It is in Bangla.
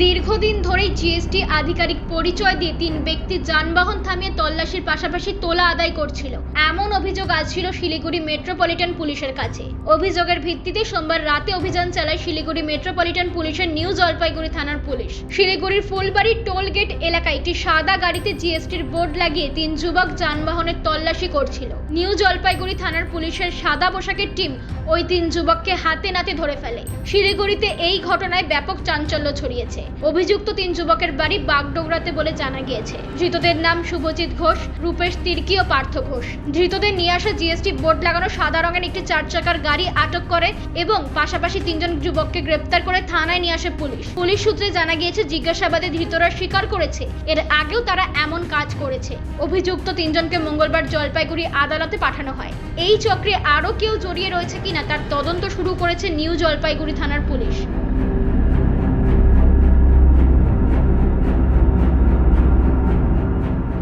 দীর্ঘদিন ধরেই জিএসটি আধিকারিক পরিচয় দিয়ে তিন ব্যক্তি যানবাহন থামিয়ে তল্লাশির পাশাপাশি তোলা আদায় করছিল। এমন অভিযোগ আসছিল শিলিগুড়ি মেট্রোপলিটন পুলিশের কাছে। অভিযোগের ভিত্তিতে সোমবার রাতে অভিযান চালায় শিলিগুড়ি মেট্রোপলিটন পুলিশের নিউ জলপাইগুড়ি থানার পুলিশ। শিলিগুড়ির ফুলবাড়ি টোল গেট এলাকায় একটি সাদা গাড়িতে জিএসটির বোর্ড লাগিয়ে তিন যুবক যানবাহনের তল্লাশি করছিল। নিউ জলপাইগুড়ি থানার পুলিশের সাদা পোশাকের টিম ওই তিন যুবককে হাতে নাতে ধরে ফেলে। শিলিগুড়িতে এই ঘটনায় ব্যাপক চাঞ্চল্য ছড়িয়েছে। অভিযুক্ত তিন যুবকের বাড়ি বাগডোগরাতে বলে জানা গিয়েছে। ধৃতদের নাম শুভজিৎ ঘোষ, রূপেশ তির্কি ও পার্থ ঘোষ। ধৃতদের নিয়ে আসা জিএসটি বোর্ড লাগানো সাদা রঙের একটি চার চাকার গাড়ি আটক করে এবং পাশাপাশি তিনজন যুবককে গ্রেপ্তার করে থানায় নিয়ে আসে পুলিশ। পুলিশ সূত্রে জানা গিয়েছে, জিজ্ঞাসাবাদে ধৃতরা স্বীকার করেছে। এর আগেও তারা এমন কাজ করেছে। অভিযুক্ত তিনজনকে মঙ্গলবার জলপাইগুড়ি আদালতে পাঠানো হয়। এই চক্রে আরও কেউ জড়িয়ে রয়েছে কিনা তার তদন্ত শুরু করেছে নিউ জলপাইগুড়ি থানার পুলিশ।